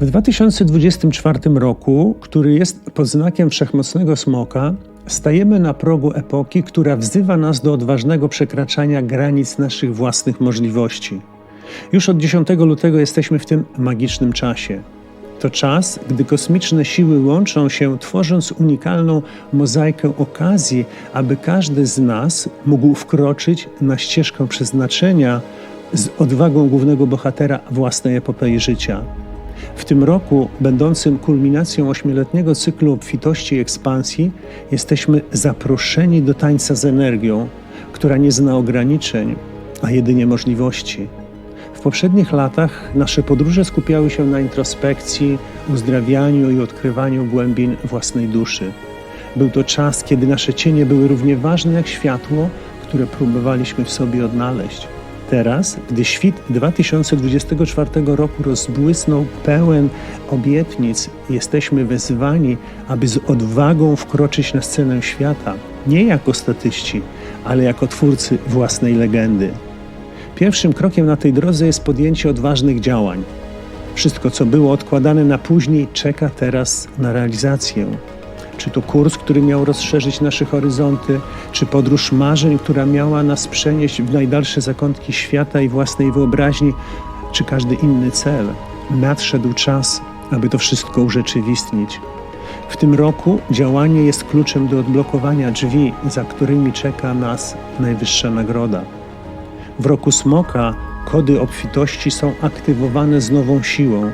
W 2024 roku, który jest pod znakiem wszechmocnego smoka, stajemy na progu epoki, która wzywa nas do odważnego przekraczania granic naszych własnych możliwości. Już od 10 lutego jesteśmy w tym magicznym czasie. To czas, gdy kosmiczne siły łączą się, tworząc unikalną mozaikę okazji, aby każdy z nas mógł wkroczyć na ścieżkę przeznaczenia z odwagą głównego bohatera własnej epopei życia. W tym roku, będącym kulminacją ośmioletniego cyklu obfitości i ekspansji, jesteśmy zaproszeni do tańca z energią, która nie zna ograniczeń, a jedynie możliwości. W poprzednich latach nasze podróże skupiały się na introspekcji, uzdrawianiu i odkrywaniu głębin własnej duszy. Był to czas, kiedy nasze cienie były równie ważne jak światło, które próbowaliśmy w sobie odnaleźć. Teraz, gdy świt 2024 roku rozbłysnął pełen obietnic, jesteśmy wezwani, aby z odwagą wkroczyć na scenę świata, nie jako statyści, ale jako twórcy własnej legendy. Pierwszym krokiem na tej drodze jest podjęcie odważnych działań. Wszystko, co było odkładane na później, czeka teraz na realizację. Czy to kurs, który miał rozszerzyć nasze horyzonty, czy podróż marzeń, która miała nas przenieść w najdalsze zakątki świata i własnej wyobraźni, czy każdy inny cel. Nadszedł czas, aby to wszystko urzeczywistnić. W tym roku działanie jest kluczem do odblokowania drzwi, za którymi czeka nas najwyższa nagroda. W roku smoka kody obfitości są aktywowane z nową siłą.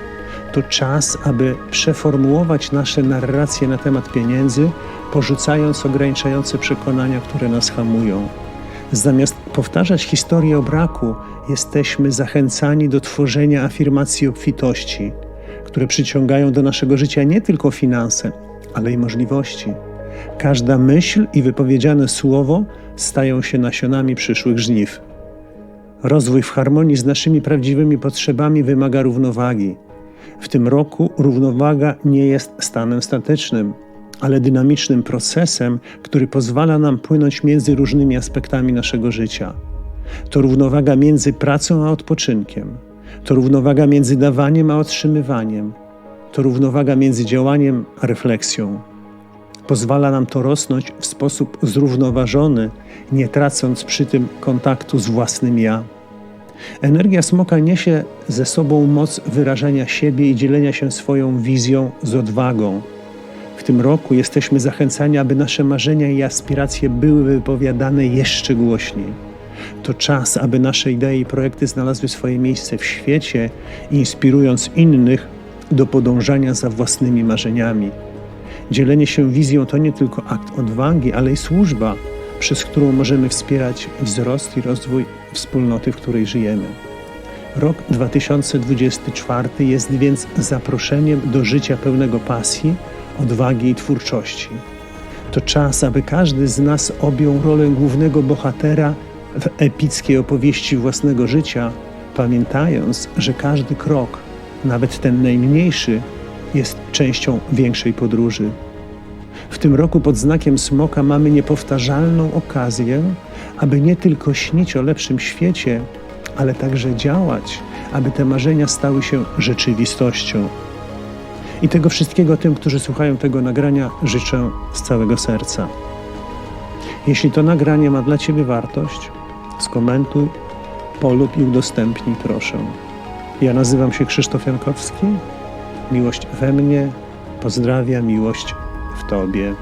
To czas, aby przeformułować nasze narracje na temat pieniędzy, porzucając ograniczające przekonania, które nas hamują. Zamiast powtarzać historię o braku, jesteśmy zachęcani do tworzenia afirmacji obfitości, które przyciągają do naszego życia nie tylko finanse, ale i możliwości. Każda myśl i wypowiedziane słowo stają się nasionami przyszłych żniw. Rozwój w harmonii z naszymi prawdziwymi potrzebami wymaga równowagi. W tym roku równowaga nie jest stanem statycznym, ale dynamicznym procesem, który pozwala nam płynąć między różnymi aspektami naszego życia. To równowaga między pracą a odpoczynkiem. To równowaga między dawaniem a otrzymywaniem. To równowaga między działaniem a refleksją. Pozwala nam to rosnąć w sposób zrównoważony, nie tracąc przy tym kontaktu z własnym ja. Energia smoka niesie ze sobą moc wyrażania siebie i dzielenia się swoją wizją z odwagą. W tym roku jesteśmy zachęcani, aby nasze marzenia i aspiracje były wypowiadane jeszcze głośniej. To czas, aby nasze idee i projekty znalazły swoje miejsce w świecie, inspirując innych do podążania za własnymi marzeniami. Dzielenie się wizją to nie tylko akt odwagi, ale i służba, przez którą możemy wspierać wzrost i rozwój wspólnoty, w której żyjemy. Rok 2024 jest więc zaproszeniem do życia pełnego pasji, odwagi i twórczości. To czas, aby każdy z nas objął rolę głównego bohatera w epickiej opowieści własnego życia, pamiętając, że każdy krok, nawet ten najmniejszy, jest częścią większej podróży. Tym roku pod znakiem smoka mamy niepowtarzalną okazję, aby nie tylko śnić o lepszym świecie, ale także działać, aby te marzenia stały się rzeczywistością. I tego wszystkiego tym, którzy słuchają tego nagrania, życzę z całego serca. Jeśli to nagranie ma dla Ciebie wartość, skomentuj, polub i udostępnij, proszę. Ja nazywam się Krzysztof Jankowski. Miłość we mnie, pozdrawia miłość w Tobie.